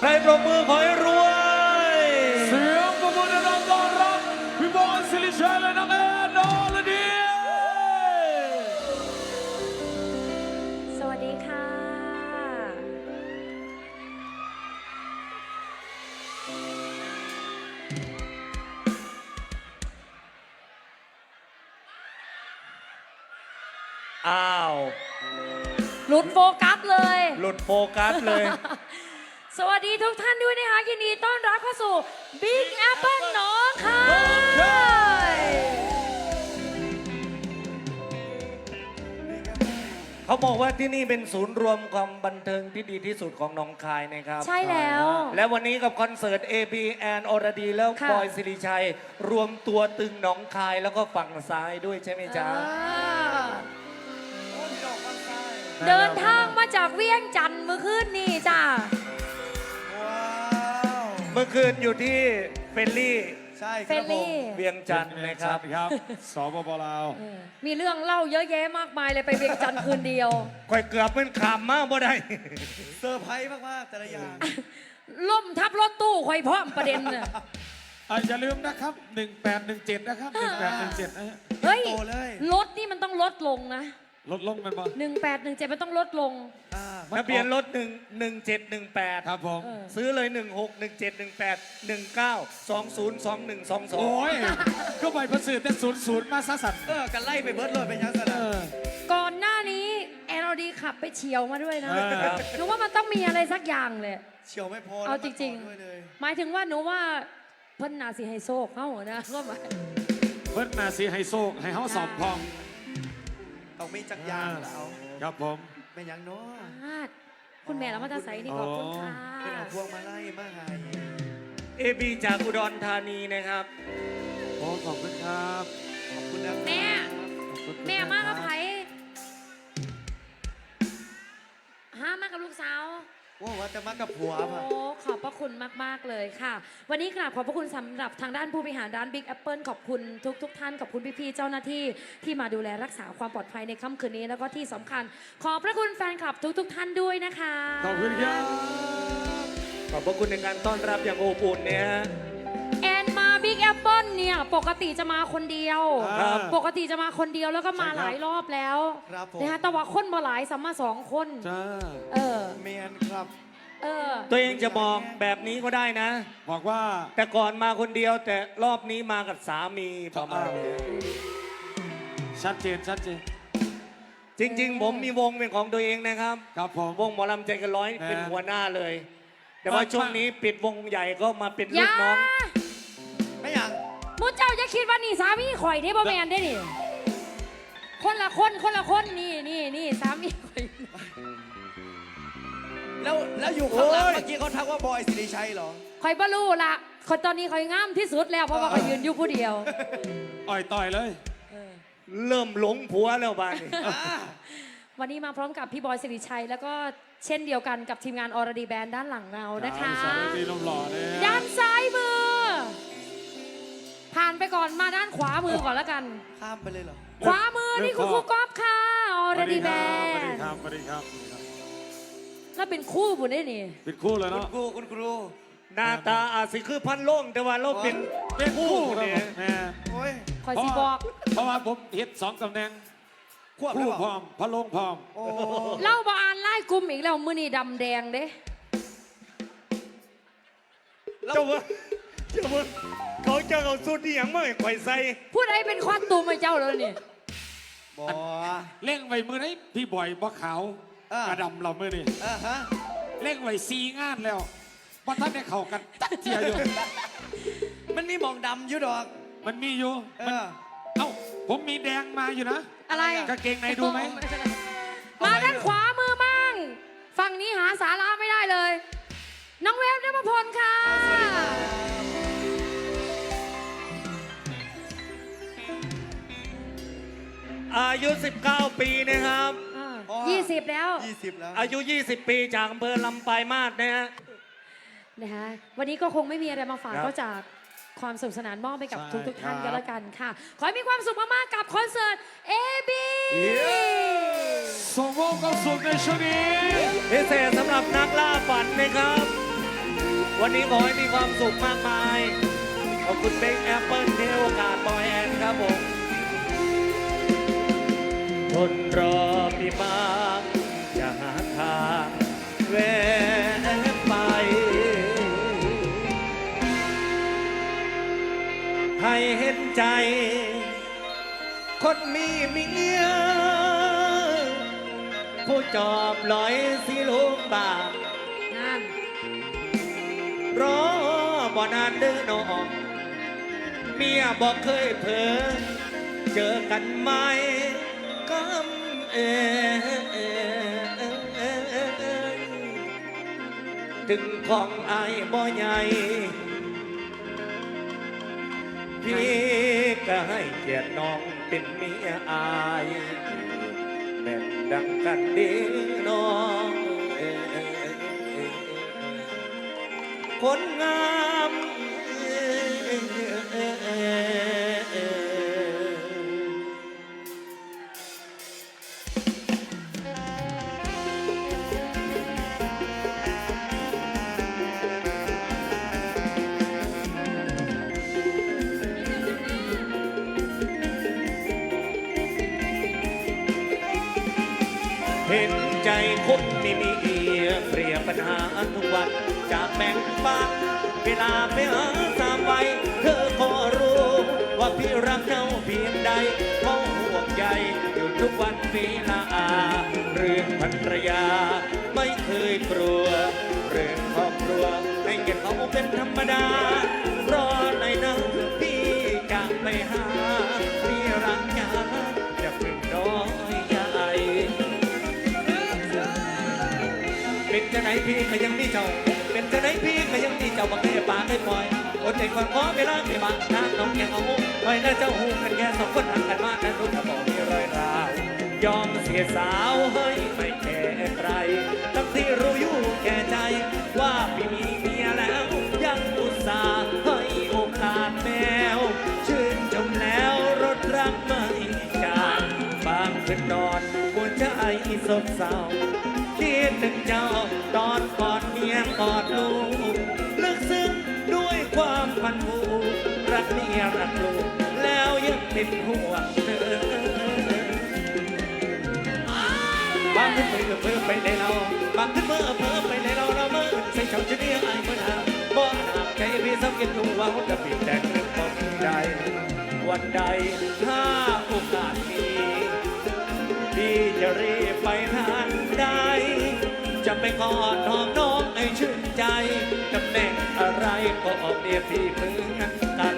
ใครปรบมือขอให้รวยเสียงประมือดังๆต้อนรับพี่บอลสิริชัยและน้องแอนดอลเดียสวัสดีค่ะ อ้าว หลุดโฟกัสเลย หลุดโฟกัสเลย สวัสดีทุกท่านด้วยนะคะยินดีต้อนรับเข้าสู่ Big Apple หนองคายเขาบอกว่าที่นี่เป็นศูนย์รวมความบันเทิงที่ดีที่สุดของหนองคายนะครับใช่แล้ว และวันนี้กับคอนเสิร์ต AB แอนอรดีแล้วค่ะ บอยสิริชัย รวมตัวตึงหนองคายแล้วก็ฝั่งซ้ายด้วยใช่ไหมจ๊ะอ่าเดินทางมาจากเวียงจันทร์เมื่อคืนนี่ คืนอยู่ที่เฟลลี่ใช่คเฟรัลบผมลี่เวียงจันทร์นะครับ ครับสปปลาวเออมีเรื่องเล่าเยอะแยะมากมายเลยไปเวียงจันทร์คืนเดียว ค่อยเกือบเป็นขามมากบ่ได้ เซอร์ไพรส์มาก ๆ แต่ละอย่าง ล่มทับรถตู้คอยพร้อมประเด็นน่ะอะอย่าลืมนะครับ 1817 นะครับ 1817นะฮะ เฮ้ย โตเลย รถนี่มันต้องลดลงนะ ลดลงกันบ่1817มันต้องลดลง อ่าทะเบียนรถหนึ่งหนึ่งเจ็ดหนึ่งแปดครับผมเออ ซื้อเลยหนึ่งหกหนึ่งเจ็ดหนึ่งแปดหนึ่งเก้าสองศูนย์สองหนึ่งสองสองโอ้ยก็ไปประสือแต่ศูนย์ศูนย์มาซะสัตว์เออกันไล่ไปเบิร์ดเลยเป็นยังไงเออก่อนหน้านี้แอนอดีขับไปเฉียวมาด้วยนะเออครับ หนูว่ามันต้องมีอะไรสักอย่างเลย เฉียวไม่พอเอาแล้วจริงมาต่อด้วยเลยหมายถึงว่าหนูว่าเพิ่นนาสิไฮโซเข้านะก็หมาย เพิ่นมาสีไฮโซกให้เฮาสอบพอง ต้องมีจักรยานแล้ว ครับผม เป็นยังเนาะอาดคุณแม่แล้วมาจะใส่นี่ขอบคุณค่ะ เป็นเอาพวงมาไล่มาให้เอบีจากอุดรธานีนะครับ โอ้ขอบคุณครับขอบคุณนะแม่ ขอบคุณแม่มากกับไผห้ามากกับลูกสาว ว่าว่าจะมากับผัวโอ้ป่ะขอบพระคุณมาก ๆ เลยค่ะ วันนี้กราบขอบพระคุณสำหรับทางด้านผู้บริหารร้าน Big Apple ขอบคุณทุกทุกๆท่าน ขอบคุณพี่ ๆ เจ้าหน้าที่ที่มาดูแลรักษาความปลอดภัยในค่ำคืนนี้ แล้วก็ที่สำคัญ ขอบพระคุณแฟนคลับทุก ๆ ท่านด้วยนะคะ ขอบคุณครับ ขอบพระคุณในการต้อนรับอย่างอบอุ่นเนี่ยฮะแอน มา Big Apple เนี่ยปกติจะมาคนเดียว ครับ ปกติจะมาคนเดียวแล้วก็มาใช่ครับหลายรอบแล้วครับผม นะคะแต่ว่าคนมาหลายสัมมาสองคน จ้าเออ เมียนครับ เออ ตัวเองจะบอกแบบนี้ก็ได้นะ บอกว่า แต่ก่อนมาคนเดียวแต่รอบนี้มากับสามีประมาณนี้ชัดเจนชัดเจนจริง ๆ ผมมีวงเป็นของตัวเองนะครับ ครับผม วงหมอลำใจเกันร้อยนะเป็นหัวหน้าเลย แต่ว่ามาช่วงนี้ปิดวงใหญ่ก็มาเป็นอลูย่ากน้องไม่ยังมุเจ้าจะ คิดว่านี่สามีข่อยได้บ่แมนได้นี่คนละคนคนละคนนี่นี่นี่สามีข่อยแล้วแล้วอยู่ข้างหลังโอ้ยเมื่อกี้เขาทักว่าบอยสิริชัยเหรอข่อยบ่รู้ละคนตอนนี้ข่อยงามที่สุดแล้วเพราะว่าข่อยยืนอยู่ผู้เดียวอ่อยต่อยเลยเริ่มหลงผัวแล้วบ้านนี้อ่าวันนี้มาพร้อมกับพี่บอยสิริชัย แล้วก็เช่นเดียวกันกับทีมงานอรดีแบนด้านหลังเรานะคะสารดีลมหล่อเลยด้านซ้ายมือ ผ่านไปก่อนมาด้านขวามือก่อนแล้วกัน ข้ามไปเลยเหรอ ขวามือนี่คือครูก๊อฟค่ะอสรวัสดีดีแบครับสนวัสดีครับสวัสดีครับแล้วเป็นคู่บุญได้นี่เป็นคู่เลยคุณเนาะครูคุณครู หน้าตาอาจสิคือพันโล่งแต่ว่าเราเป็นเป็นคู่คู่ครับเนี่ยผมแหมโอ้ย คอยสิบอก เพราะว่าผมเฮ็ดสองตำแหน่งควบหรืคู่อพเปร้อล่ามพระลงพร้อม โอ้เล่าบอ่านไล่กลุ่มอีกแล้วมือนี่ดำแดงเด้เจ้าว่า เจ้าว่าเขาจะเอาสุดที่ยังไม่ข่อยใส่ผู้ใดเป็นควันตูมไอ้เจ้าแล้วนี่บอเล่งไว้มือไหนพี่บ่อยบ่ขาวอ่ากระดำเรามือนี่อ่าฮะเล่งไว้ซีงานแล้วบ่ท่านได้เข้ากันตักเทียอยู่ มันมีหมองดำอยู่ดอก มันมีอยู่เอมันอ เอ้าผมมีแดงมาอยู่นะอะไรกางเกงในดูไหมมาด้านขวามือมั่งฝั่งนี้หาสาระไม่ได้เลย น้องเวฟนภพลค่ะ อายุ 19 ปีนะครับอ๋อ ยี่สิบแล้วยี่สิบแล้ว อายุ 20 ปีจากอำเภอลำปลายมาศนะฮะ นะคะวันนี้ก็คงไม่มีอะไรมาฝากครับนอกจากความสนุกสนานมอบไปกับใช่ทุกทุกๆท่านครับกันแล้วกันค่ะ ขอให้มีความสุขมากๆกับคอนเสิร์ต AB ส่งมอบความสุขในช่วงนี้พิเศษสำหรับนักล่าฝันนะครับ วันนี้ขอให้มีความสุขมากมาย ขอบคุณเบงแอปเปิลที่ให้โอกาสบอยแอนครับผม ทนรอพี่บางจะหาทางแวะไป ให้เห็นใจ คนมีเมียผู้จอบลอยสิลูกบางนั่นรอบ่นานเด้อน้องเมียบอกเคยเผลอเจอกันไหม กำเอถึงของอายบ่ใหญ่พี่ก็ให้เกียรติน้องเป็นเมียอายแม่นดังกันดีน้องคนงาม ห็นใจคนไม่มีเอียเปรียบปัญหาทุกวันจากแบ่งปันเวลาไปหาสามวัยเธอก็รู้ ว่าพี่รักเจ้าเพียงใดเพราะห่วงใยอยู่ทุกวันเวลาเรื่องภรรยา ไม่เคยกลัว เรื่องครอบครัวให้เก็บเขาเป็นธรรมดารอในอยนพี่จะไปหา นจะไหนพี่ก็ยังมีเจ้า เป็นจะไหนพี่ก็ยังมีเจ้าบังเอ้ปากให้ปล่อยอดใจก่อนขอเวลาไม่บางทางน้องยังเอาหูคอยนะเจ้าหูกันแค่สองคนห่างกันมากนั้นรู้จะบอกมีรอยร้าวยอมเสียสาวเฮ้ยไม่แคร์ใครทั้งที่รู้อยู่แก่ใจ ว่าพี่มีเมียแล้วยังอุตส่าห์ให้โอกาสแมวชื่นชมแล้วรถรักไม่จางบางคืนนอนหัวใจสดเศร้า คิดถึงเจ้า ตอนกอดเมียกอดลูกลึกซึ้งด้วยความพันผูรักเมียรักลูกแล้วยังเป็นห่วงเธอบางขึ้นมือเพิ่มไปในเราบางขึ้นมือเพิ่มไปในเราเราเมื่อใส่ชาวชนิดไอ้เมื่อนาบ่หนักใจพี่สักกินรู้ว่าจะปิดแดงหรือบ่มีใดวันใดถ้าโอกาสมีพี่จะรีบไปทาน ใด จะไปกอดหอมน้องให้ชื่นใจตำแหน่งอะไรก็ออกเดียพี่เหมือนกัน